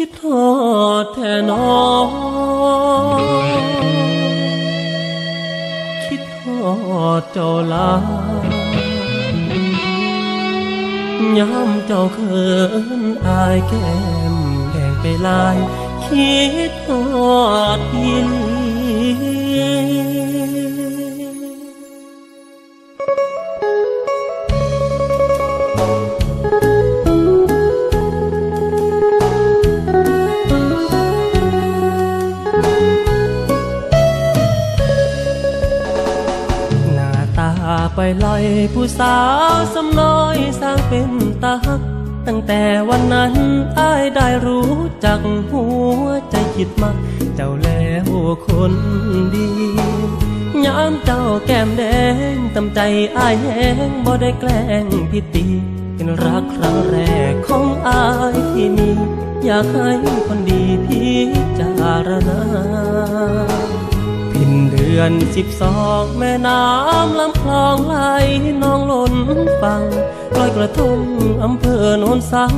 คิดทอดแทนอคิดทอดเจ้าลายามเจ้าเขินอายแก้มแดงไปลาย คิดทอดยิน ไปลอยผู้สาวสำน้อยสร้างเป็นตาฮัก ตั้งแต่วันนั้นอ้ายได้รู้จักหัวใจคิดมัก เจ้าแล้วคนดียามเจ้าแก้มแดงตำใจอ้ายแห้งบ่ได้แกล้งพิตีเป็นรักครั้งแรกของอ้ายที่มี อยากให้คนดีพิจารณา อนสิบสองแม่น้ำลำคลองไหลน้องล้นฟังลอยกระทงอำเภอโนนสัง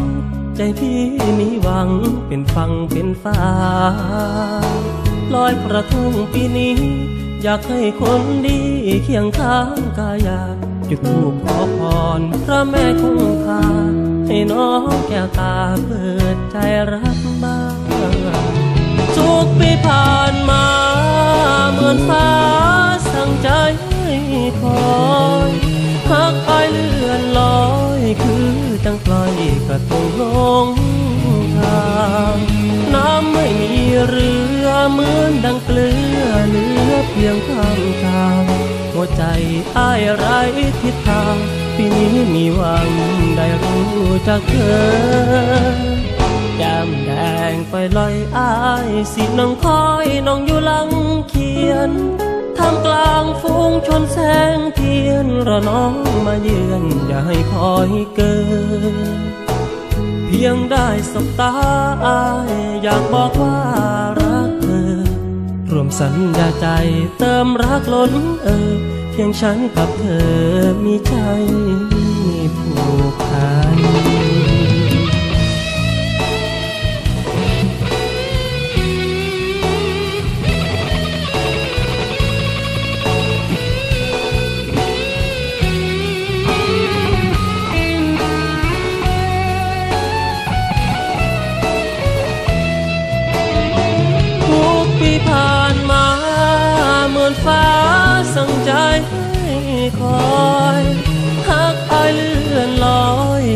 ใจพี่มีหวังเป็นฟังเป็นฟ้าลอยกระทงปีนี้ อยากให้คนดีเคียงข้างกายาจุดธูปขอพรพระแม่คงคาให้น้องแก้วตาเปิดใจรักบ้า อนฟ้าสั่งใจให้คอยหักอายเลื่อนลอยคือจังปล่อยกระทงลงทางน้ำไม่มีเรือเหมือนดังเกลือเหลือเพียงข้างทางหัวใจอ้ายไรทิศทางปีนี้มีหวังได้รู้จากเธอแก้มแดงไปลอยอายสิน้องคอยน้องอยู่หลัง ยนท่ามกลางฝูงชนแสงเทียนรอน้องมาเยือนอย่าให้คอยเกินเพียงได้สบตาอายอยากบอกว่ารักเธอรวมสัญญาใจเติมรักล้นเออเพียงฉันกับเธอมีใจ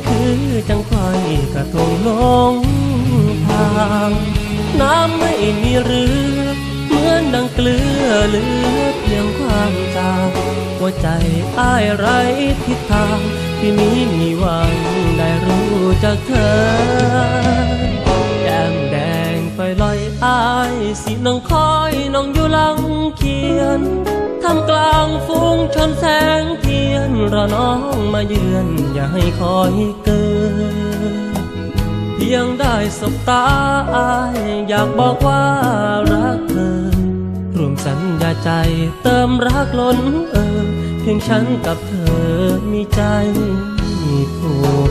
คือจังไฟกระทงลงทาง น้ำไม่มีเรือเหมือนดังเกลือเหลือเพียงความจางหัวใจอ้ายไร้ทิศทาง ที่นี้มีหวังได้รู้จากเธอแก้มแดงไปลอยอ้ายสิน้องคอยน้องอยู่หลังเขียน ทำกลางฝูงชนแสงเทียนรอน้องมาเยือน อย่าให้คอยเกินเพียงได้สบตาอายอยากบอกว่ารักเธอรวมสัญญาใจเติมรักล้นเออเพียงฉันกับเธอมีใจผูก